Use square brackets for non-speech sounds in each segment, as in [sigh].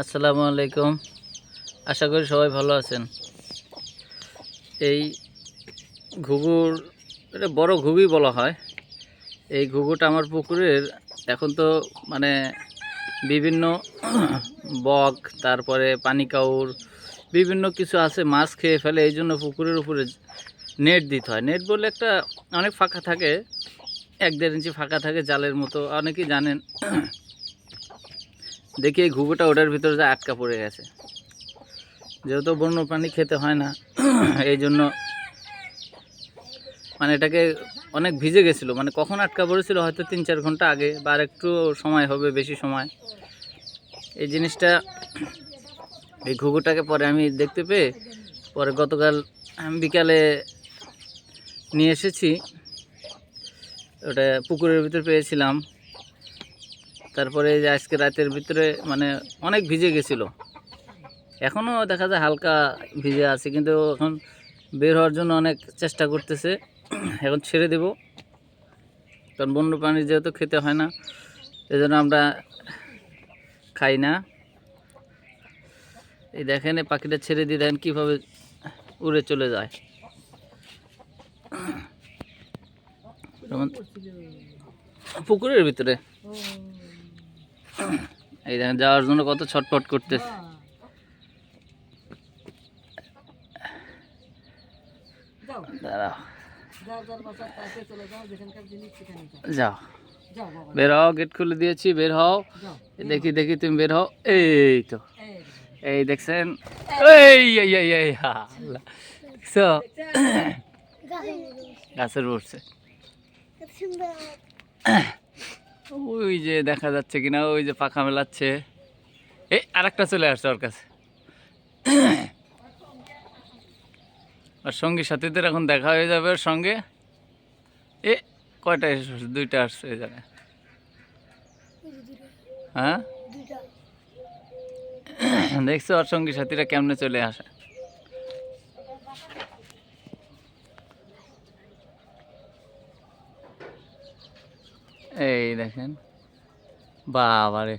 আসসালামু আলাইকুম। আশা করি সবাই ভালো আছেন। এই ঘুঘুর, এটা বড় ঘুঘুই বলা হয়। এই ঘুঘুটা আমার পুকুরের, এখন তো মানে বিভিন্ন [clears throat] বক, তারপরে পানি কাউর, বিভিন্ন কিছু আছে, মাছ খেয়ে ফেলে, এই জন্য পুকুরের উপরে নেট দিতে হয়। নেট বললে একটা অনেক ফাঁকা থাকে, এক দেড় ইঞ্চি ফাঁকা থাকে জালের মতো। অনেকেই জানেন দেখি এই ঘুঘুটা ওটার ভিতরে যা আটকা পড়ে গেছে। যেহেতু বন্য প্রাণী খেতে হয় না, [clears throat] এই জন্য মানে এটাকে অনেক ভিজে গেছিল। মানে কখন আটকা পড়েছিল হয়তো তিন চার ঘণ্টা আগে বা আর একটু সময় হবে, বেশি সময়। এই জিনিসটা এই ঘুঘুটাকে পরে আমি দেখতে পেয়ে পরে গতকাল বিকালে নিয়ে এসেছি। ওটা পুকুরের ভিতরে পেয়েছিলাম। তারপরে এই যে আজকে রাতের ভিতরে মানে অনেক ভিজে গেছিল। এখনও দেখা যায় হালকা ভিজে আছে, কিন্তু এখন বের হওয়ার জন্য অনেক চেষ্টা করতেছে। এখন ছেড়ে দেব। কারণ বন্য প্রাণী যেহেতু খেতে হয় না এই জন্য আমরা খাই না। এই দেখেন পাখিটা ছেড়ে দিয়ে দেখেন কীভাবে উড়ে চলে যায়। পুকুরের ভিতরে। এই দেখেন যাওয়ার জন্য কত ছটফট করতেছে। যাও। দাঁড়াও। বের হও গেট খুলে দিয়েছি বের হও। দেখি দেখি তুমি বের হও। এই তো। এই দেখছেন? এই দেখছ? গাছের উঠছে ওই যে দেখা যাচ্ছে কিনা, ওই যে পাখা মেলাচ্ছে। এই আরেকটা চলে আসছে ওর কাছে। আর সঙ্গী সাথীদের এখন দেখা হয়ে যাবে ওর সঙ্গে। এ, কয়টা এসেছে? দুইটা আসছে জায়গায়। হ্যাঁ? দেখছ ওর সঙ্গী সাথীরা কেমনে চলে আসে? এই দেখেন। বাবারে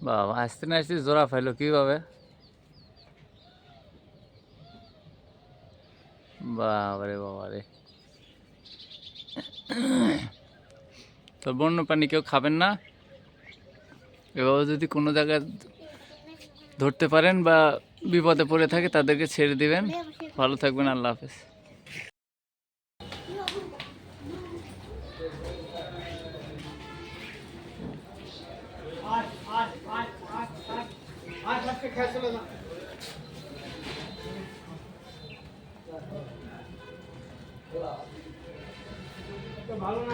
বাবা আসতে না আসতে জোড়া ফাইলো কীভাবে বাবারে বাবারে তো বন্য প্রাণী কেউ খাবেন না। এভাবে যদি কোনো জায়গায় ধরতে পারেন বা বিপদে পড়ে থাকে, তাদেরকে ছেড়ে দিবেন। ভালো থাকবেন, আল্লাহ হাফেজ। ভালো না?